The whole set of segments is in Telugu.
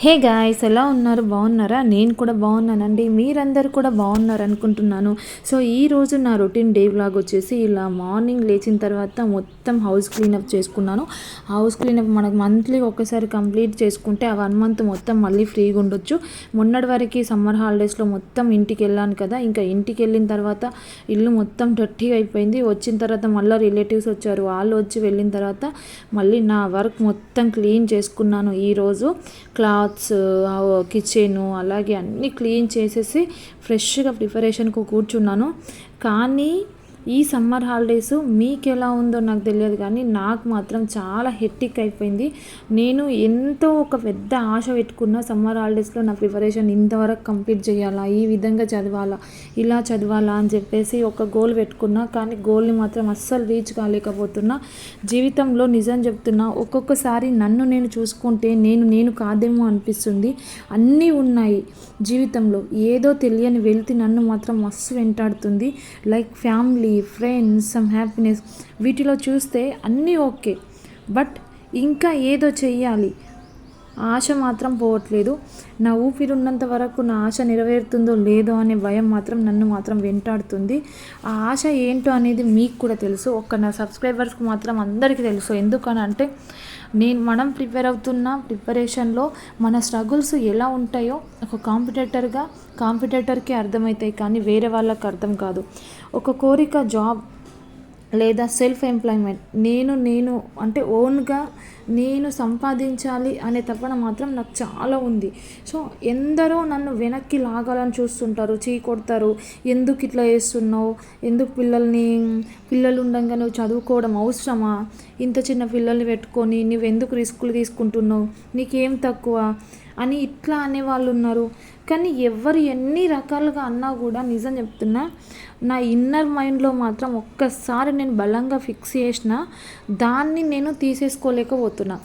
హే గాయస్ ఎలా ఉన్నారు? బాగున్నారా? నేను కూడా బాగున్నానండి. మీరందరూ కూడా బాగున్నారు అనుకుంటున్నాను సో ఈ రోజు నా రొటీన్ డే వ్లాగ్ వచ్చేసి ఇలా మార్నింగ్ లేచిన తర్వాత మొత్తం హౌస్ క్లీనప్ చేసుకున్నాను. హౌస్ క్లీనప్ మనకు మంత్లీ ఒకసారి కంప్లీట్ చేసుకుంటే ఆ వన్ మంత్ మొత్తం మళ్ళీ ఫ్రీగా ఉండొచ్చు. మొన్నటి వరకు సమ్మర్ హాలిడేస్లో మొత్తం ఇంటికి వెళ్ళాను కదా ఇంకా ఇంటికి వెళ్ళిన తర్వాత ఇల్లు మొత్తం డర్టీగా అయిపోయింది. వచ్చిన తర్వాత మళ్ళీ రిలేటివ్స్ వచ్చారు. వాళ్ళు వచ్చి వెళ్ళిన తర్వాత మళ్ళీ నా వర్క్ మొత్తం క్లీన్ చేసుకున్నాను ఈరోజు క్లాత్ క్లాత్స్ కిచెను అలాగే అన్నీ క్లీన్ చేసేసి ఫ్రెష్గా ప్రిపరేషన్కు కూర్చున్నాను. కానీ ఈ సమ్మర్ హాలిడేస్ మీకు ఎలా ఉందో నాకు తెలియదు కానీ నాకు మాత్రం చాలా హెట్టిక్ అయిపోయింది. నేను ఎంతో ఒక పెద్ద ఆశ పెట్టుకున్న సమ్మర్ హాలిడేస్లో నా ప్రిపరేషన్ ఇంతవరకు కంప్లీట్ చేయాలా ఈ విధంగా చదవాలా ఇలా చదవాలా అని చెప్పేసి ఒక గోల్ పెట్టుకున్నా. కానీ గోల్ని మాత్రం అస్సలు రీచ్ కాలేకపోతున్నా. జీవితంలో నిజం చెప్తున్నా ఒక్కొక్కసారి నన్ను నేను చూసుకుంటే నేను నేను కాదేమో అనిపిస్తుంది. అన్నీ ఉన్నాయి జీవితంలో. ఏదో తెలియని వెళ్తి నన్ను మాత్రం మస్తు వెంటాడుతుంది. Like family friends some happiness వీటిలో చూస్తే అన్నీ ఓకే. బట్ ఇంకా ఏదో చెయ్యాలి. ఆశ మాత్రం పోవట్లేదు. నా ఊపిరి ఉన్నంత వరకు నా ఆశ నెరవేరుతుందో లేదో అనే భయం మాత్రం నన్ను మాత్రం వెంటాడుతుంది. ఆ ఆశ ఏంటో అనేది మీకు కూడా తెలుసు. ఒక్క నా సబ్స్క్రైబర్స్కి మాత్రం అందరికీ తెలుసు. ఎందుకని అంటే నేను మనం ప్రిపేర్ అవుతున్న ప్రిపరేషన్లో మన స్ట్రగుల్స్ ఎలా ఉంటాయో ఒక కాంపిటేటర్గా కాంపిటేటర్కి అర్థమవుతాయి కానీ వేరే వాళ్ళకి అర్థం కాదు. ఒక కోరిక జాబ్ లేదా సెల్ఫ్ ఎంప్లాయ్మెంట్ నేను నేను అంటే ఓన్గా నేను సంపాదించాలి అనే తపన మాత్రం నాకు చాలా ఉంది. సో ఎందరో నన్ను వెనక్కి లాగాలని చూస్తుంటారు చీ కొడతారు. ఎందుకు ఇట్లా చేస్తున్నావు? ఎందుకు పిల్లల్ని పిల్లలు ఉండగా నువ్వు చదువుకోవడం అవసరమా? ఇంత చిన్న పిల్లల్ని పెట్టుకొని నువ్వు ఎందుకు రిస్కులు తీసుకుంటున్నావు? నీకేం తక్కువ? అని ఇట్లా అనేవాళ్ళు ఉన్నారు కానీ ఎవరు ఎన్ని రకాలుగా అన్నా కూడా నిజం చెప్తున్నా నా ఇన్నర్ మైండ్లో మాత్రం ఒక్కసారి నేను బలంగా ఫిక్స్ చేసిన దాన్ని నేను తీసేసుకోలేకపోతున్నా.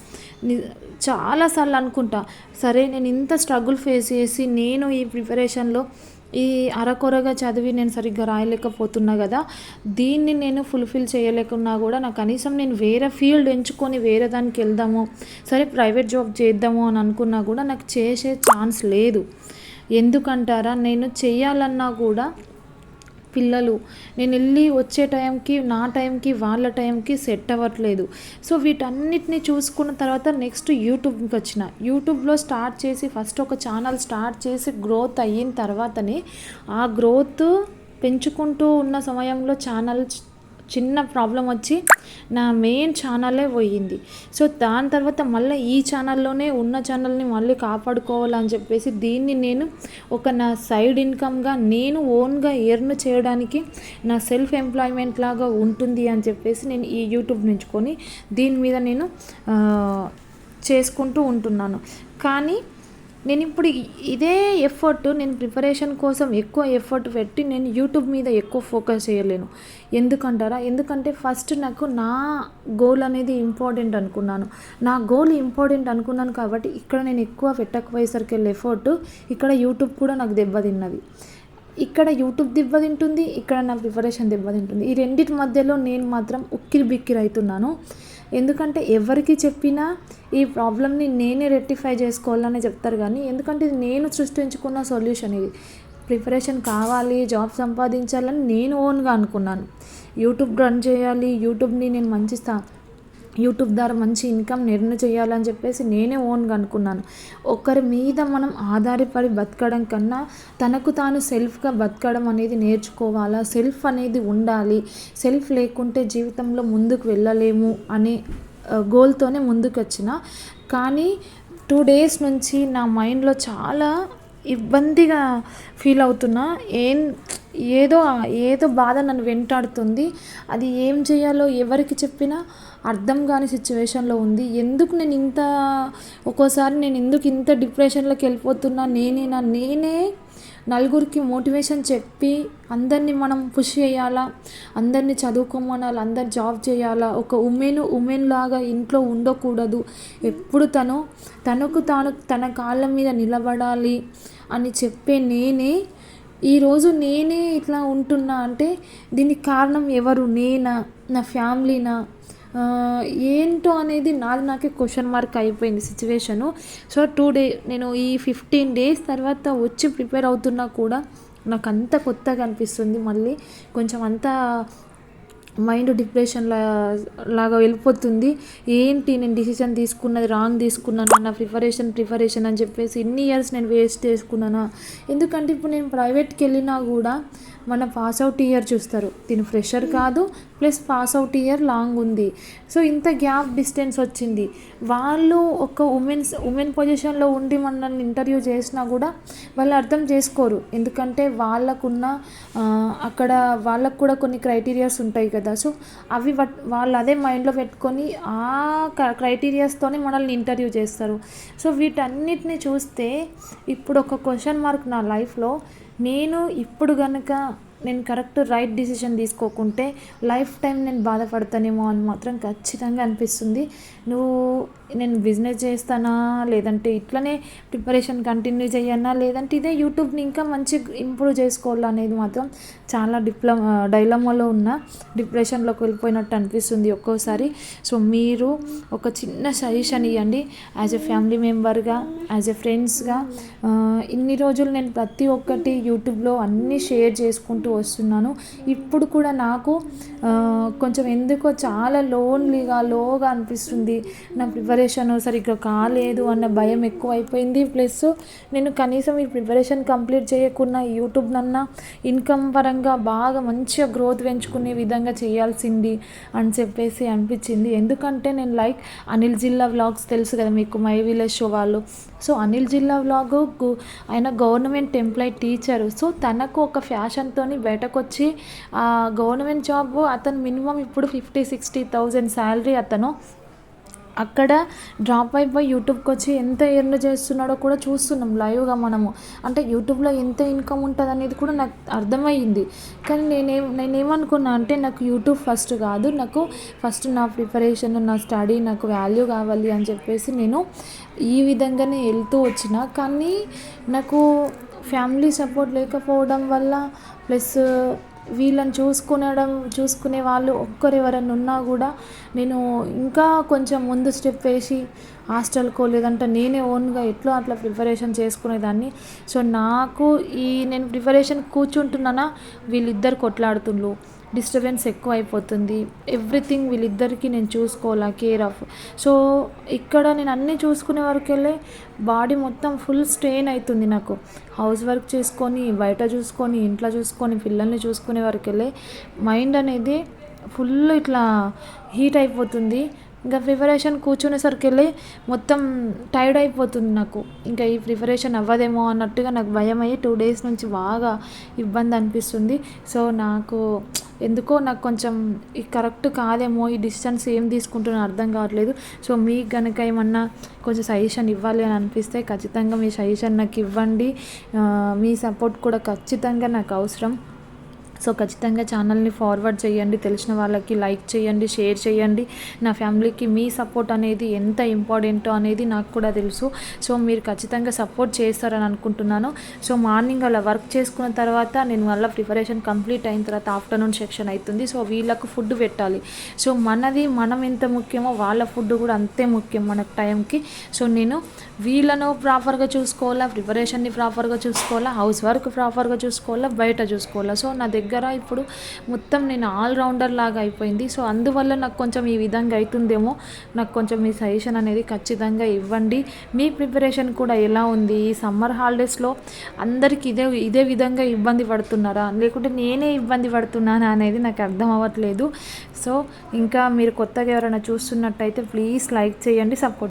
చాలాసార్లు అనుకుంటా సరే నేను ఇంత స్ట్రగుల్ ఫేస్ చేసి నేను ఈ ప్రిపరేషన్లో ఈ అరకొరగా చదివి నేను సరిగ్గా రాయలేకపోతున్నా కదా దీన్ని నేను ఫుల్ఫిల్ చేయలేకున్నా కూడా నాకు కనీసం నేను వేరే ఫీల్డ్ ఎంచుకొని వేరే దానికి వెళ్దాము సరే ప్రైవేట్ జాబ్ చేద్దాము అని అనుకున్నా కూడా నాకు చేసే ఛాన్స్ లేదు. ఎందుకంటారా? నేను చేయాలన్నా కూడా పిల్లలు. నేను వెళ్ళి వచ్చే టైంకి నా టైంకి వాళ్ళ టైంకి సెట్ అవ్వట్లేదు. సో వీటన్నిటిని చూసుకున్న తర్వాత నెక్స్ట్ యూట్యూబ్కి వచ్చిన. యూట్యూబ్లో స్టార్ట్ చేసి ఫస్ట్ ఒక ఛానల్ స్టార్ట్ చేసి గ్రోత్ అయిన తర్వాతనే ఆ గ్రోత్ పెంచుకుంటూ ఉన్న సమయంలో ఛానల్ చిన్న ప్రాబ్లం వచ్చి నా మెయిన్ ఛానలే పోయింది. సో దాని తర్వాత మళ్ళీ ఈ ఛానల్లోనే ఉన్న ఛానల్ని మళ్ళీ కాపాడుకోవాలని చెప్పేసి దీన్ని నేను ఒక నా సైడ్ ఇన్కమ్గా నేను ఓన్గా ఎర్న్ చేయడానికి నా సెల్ఫ్ ఎంప్లాయ్మెంట్ లాగా ఉంటుంది అని చెప్పేసి నేను ఈ యూట్యూబ్ నుంచుకొని దీని మీద నేను చేసుకుంటూ ఉంటున్నాను. కానీ నేను ఇప్పుడు ఇదే ఎఫర్ట్ నేను ప్రిపరేషన్ కోసం ఎక్కువ ఎఫర్ట్ పెట్టి నేను యూట్యూబ్ మీద ఎక్కువ ఫోకస్ చేయలేను. ఎందుకంటారా? ఎందుకంటే ఫస్ట్ నాకు నా గోల్ అనేది ఇంపార్టెంట్ అనుకున్నాను. నా గోల్ ఇంపార్టెంట్ అనుకున్నాను కాబట్టి ఇక్కడ నేను ఎక్కువ పెట్టకపోయేసరికి వెళ్ళే ఎఫర్ట్ ఇక్కడ యూట్యూబ్ కూడా నాకు దెబ్బతిన్నది. ఇక్కడ యూట్యూబ్ దెబ్బతింటుంది ఇక్కడ నా ప్రిపరేషన్ దెబ్బతింటుంది. ఈ రెండింటి మధ్యలో నేను మాత్రం ఉక్కిరి బిక్కిరి అవుతున్నాను. ఎందుకంటే ఎవరికి చెప్పినా ఈ ప్రాబ్లమ్ని నేనే రెక్టిఫై చేసుకోవాలని చెప్తారు కానీ ఎందుకంటే ఇది నేను సృష్టించుకున్న సొల్యూషన్ ఇది. ప్రిపరేషన్ కావాలి జాబ్ సంపాదించాలని నేను ఓన్గా అనుకున్నాను. యూట్యూబ్ రన్ చేయాలి యూట్యూబ్ని నేను మంచి స్థా యూట్యూబ్ ద్వారా మంచి ఇన్కమ్ నిర్ణయం చేయాలని చెప్పేసి నేనే ఓన్గా అనుకున్నాను. ఒకరి మీద మనం ఆధారపడి బతకడం కన్నా తనకు తాను సెల్ఫ్గా బతకడం అనేది నేర్చుకోవాలా? సెల్ఫ్ అనేది ఉండాలి. సెల్ఫ్ లేకుంటే జీవితంలో ముందుకు వెళ్ళలేము అనే గోల్తోనే ముందుకు వచ్చిన కానీ టూ డేస్ నుంచి నా మైండ్లో చాలా ఇబ్బందిగా ఫీల్ అవుతున్నా. ఏం ఏదో ఏదో బాధ నన్ను వెంటాడుతుంది. అది ఏం చేయాలో ఎవరికి చెప్పినా అర్థం కాని సిచ్యువేషన్లో ఉంది. ఎందుకు నేను ఇంత ఒక్కోసారి నేను ఎందుకు ఇంత డిప్రెషన్లోకి వెళ్ళిపోతున్నా? నేనేనా? నేనే నలుగురికి మోటివేషన్ చెప్పి అందరినీ మనం పుష్ చేయాలా? అందరినీ చదువుకోమనాలి? అందరు జాబ్ చేయాలా? ఒక ఉమెన్ ఉమెన్ లాగా ఇంట్లో ఉండకూడదు. ఎప్పుడు తను తనకు తాను తన కాళ్ళ మీద నిలబడాలి అని చెప్పే నేనే ఈరోజు నేనే ఇట్లా ఉంటున్నా అంటే దీనికి కారణం ఎవరు? నేనా? నా ఫ్యామిలీనా? ఏంటో అనేది నాది నాకే క్వశ్చన్ మార్క్ అయిపోయింది సిచ్యువేషను. సో టూ డే నేను ఈ ఫిఫ్టీన్ డేస్ తర్వాత వచ్చి ప్రిపేర్ అవుతున్నా కూడా నాకు అంత కొత్తగా అనిపిస్తుంది. మళ్ళీ కొంచెం అంతా మైండ్ డిప్రెషన్ లా లాగా వెళ్ళిపోతుంది. ఏంటి నేను డిసిషన్ తీసుకున్నది రాంగ్ తీసుకున్నాను నా ప్రిపరేషన్ ప్రిపరేషన్ అని చెప్పేసి ఇన్ని ఇయర్స్ నేను వేస్ట్ చేసుకున్నానా? ఎందుకంటే ఇప్పుడు నేను ప్రైవేట్కి వెళ్ళినా కూడా మన పాస్ అవుట్ ఇయర్ చూస్తారు. దీని ఫ్రెషర్ కాదు plus pass out year long ఉంది. సో ఇంత గ్యాప్ డిస్టెన్స్ వచ్చింది. వాళ్ళు ఒక ఉమెన్స్ ఉమెన్ పొజిషన్లో ఉండి మనల్ని ఇంటర్వ్యూ చేసినా కూడా వాళ్ళు అర్థం చేసుకోరు. ఎందుకంటే వాళ్ళకున్న అక్కడ వాళ్ళకు కూడా కొన్ని క్రైటీరియాస్ ఉంటాయి కదా. సో అవి వాళ్ళు అదే మైండ్లో పెట్టుకొని ఆ క్రైటీరియాస్తోనే మనల్ని ఇంటర్వ్యూ చేస్తారు. సో వీటన్నిటిని చూస్తే ఇప్పుడు ఒక క్వశ్చన్ మార్క్ నా లైఫ్లో నేను ఇప్పుడు కనుక నేను కరెక్ట్ రైట్ డిసిషన్ తీసుకోకుంటే లైఫ్ టైం నేను బాధపడతానేమో అని మాత్రం ఖచ్చితంగా అనిపిస్తుంది. నువ్వు నేను బిజినెస్ చేస్తానా? లేదంటే ఇట్లనే ప్రిపరేషన్ కంటిన్యూ చేయన్నా లేదంటే ఇదే యూట్యూబ్ని ఇంకా మంచి ఇంప్రూవ్ చేసుకోవాలా అనేది మాత్రం చాలా డిప్లొమా డైలమాలో ఉన్న డిప్రెషన్లోకి వెళ్ళిపోయినట్టు అనిపిస్తుంది ఒక్కోసారి. సో మీరు ఒక చిన్న సజెషన్ ఇవ్వండి యాజ్ ఎ ఫ్యామిలీ మెంబర్గా యాజ్ ఎ ఫ్రెండ్స్గా ఇన్ని రోజులు నేను ప్రతి ఒక్కటి యూట్యూబ్లో అన్నీ షేర్ చేసుకుంటూ వస్తున్నాను. ఇప్పుడు కూడా నాకు కొంచెం ఎందుకో చాలా లోన్లీగా లోగా అనిపిస్తుంది. నా ప్రిపరేషన్ సరిగ్గా కాలేదు అన్న భయం ఎక్కువ అయిపోయింది ప్లస్ నేను కనీసం ఈ ప్రిపరేషన్ కంప్లీట్ చేయకుండా యూట్యూబ్ నన్న ఇన్కమ్ పరంగా బాగా మంచిగా గ్రోత్ పెంచుకునే విధంగా చేయాల్సింది అని చెప్పేసి అనిపించింది. ఎందుకంటే నేను లైక్ అనిల్ జిల్లా వ్లాగ్స్ తెలుసు కదా మీకు మై విలేజ్ షో వాళ్ళు. సో అనిల్ జిల్లా వ్లాగ్ ఆయన గవర్నమెంట్ ఎంప్లాయ్ టీచరు సో తనకు ఒక ఫ్యాషన్తో బయటకు వచ్చి గవర్నమెంట్ జాబ్ అతను మినిమం ఇప్పుడు ఫిఫ్టీ సిక్స్టీ థౌజండ్ శాలరీ అతను. అక్కడ డ్రాప్ అయిపోయి యూట్యూబ్కి వచ్చి ఎంత ఎర్న్ చేస్తున్నాడో కూడా చూస్తున్నాం లైవ్గా మనము. అంటే యూట్యూబ్లో ఎంత ఇన్కమ్ ఉంటుంది అనేది కూడా నాకు అర్థమయ్యింది. కానీ నేనే నేనేమనుకున్నా అంటే నాకు యూట్యూబ్ ఫస్ట్ కాదు. నాకు ఫస్ట్ నా ప్రిపరేషన్ నా స్టడీ నాకు వాల్యూ కావాలి అని చెప్పేసి నేను ఈ విధంగానే వెళ్తూ వచ్చిన. కానీ నాకు ఫ్యామిలీ సపోర్ట్ లేకపోవడం వల్ల ప్లస్ వీళ్ళని చూసుకునడం చూసుకునే వాళ్ళు ఒక్కరు ఎవరైనా ఉన్నా కూడా నేను ఇంకా కొంచెం ముందు స్టెప్ వేసి హాస్టల్కో లేదంటే నేనే ఓన్గా ఎట్లా అట్లా ప్రిపరేషన్ చేసుకునేదాన్ని. సో నాకు ఈ నేను ప్రిపరేషన్ కూర్చుంటున్నానా వీళ్ళిద్దరు కొట్లాడుతుండ్రు డిస్టర్బెన్స్ ఎక్కువ అయిపోతుంది ఎవ్రీథింగ్ వీళ్ళిద్దరికీ నేను చూసుకోవాలా కేర్ ఆఫ్ సో ఇక్కడ నేను అన్నీ చూసుకునే వరకెళ్ళే బాడీ మొత్తం ఫుల్ స్ట్రెయిన్ అవుతుంది నాకు. హౌస్ వర్క్ చేసుకొని బయట చూసుకొని ఇంట్లో చూసుకొని పిల్లల్ని చూసుకునే వరకెళ్ళే మైండ్ అనేది ఫుల్ ఇట్లా హీట్ అయిపోతుంది. ఇంకా ప్రిపరేషన్ కూర్చునేసరికి వెళ్ళి మొత్తం టైర్డ్ అయిపోతుంది నాకు. ఇంకా ఈ ప్రిపరేషన్ అవ్వదేమో అన్నట్టుగా నాకు భయం అయ్యి టూ డేస్ నుంచి బాగా ఇబ్బంది అనిపిస్తుంది. సో నాకు ఎందుకో నాకు కొంచెం కరెక్ట్ కాదేమో ఈ డిస్టెన్స్ ఏం తీసుకుంటున్నా అర్థం కావట్లేదు. సో మీకు కనుక ఏమన్నా కొంచెం సజెషన్ ఇవ్వాలి అని అనిపిస్తే ఖచ్చితంగా మీ సజెషన్ నాకు ఇవ్వండి. మీ సపోర్ట్ కూడా ఖచ్చితంగా నాకు అవసరం. సో ఖచ్చితంగా ఛానల్ని ఫార్వర్డ్ చేయండి తెలిసిన వాళ్ళకి లైక్ చేయండి షేర్ చేయండి. నా ఫ్యామిలీకి మీ సపోర్ట్ అనేది ఎంత ఇంపార్టెంటో అనేది నాకు కూడా తెలుసు. సో మీరు ఖచ్చితంగా సపోర్ట్ చేస్తారని అనుకుంటున్నాను. సో మార్నింగ్ అలా వర్క్ చేసుకున్న తర్వాత నేను మళ్ళీ ప్రిపరేషన్ కంప్లీట్ అయిన తర్వాత ఆఫ్టర్నూన్ సెక్షన్ అవుతుంది సో వీళ్ళకు ఫుడ్ పెట్టాలి. సో మనది మనం ఎంత ముఖ్యమో వాళ్ళ ఫుడ్ కూడా అంతే ముఖ్యం మన టైంకి సో నేను వీళ్ళను ప్రాపర్గా చూసుకోవాలా ప్రిపరేషన్ని ప్రాపర్గా చూసుకోవాలా హౌస్ వర్క్ ప్రాపర్గా చూసుకోవాలా బయట చూసుకోవాలా? సో నా దగ్గర దగ్గర ఇప్పుడు మొత్తం నేను ఆల్రౌండర్ లాగా అయిపోయింది. సో అందువల్ల నాకు కొంచెం ఈ విధంగా అవుతుందేమో నాకు కొంచెం మీ సజెషన్ అనేది ఖచ్చితంగా ఇవ్వండి. మీ ప్రిపరేషన్ కూడా ఎలా ఉంది? ఈ సమ్మర్ హాలిడేస్లో అందరికీ ఇదే ఇదే విధంగా ఇబ్బంది పడుతున్నారా? లేకుంటే నేనే ఇబ్బంది పడుతున్నానా అనేది నాకు అర్థం అవ్వట్లేదు. సో ఇంకా మీరు కొత్తగా ఎవరైనా చూస్తున్నట్టయితే ప్లీజ్ లైక్ చేయండి సపోర్ట్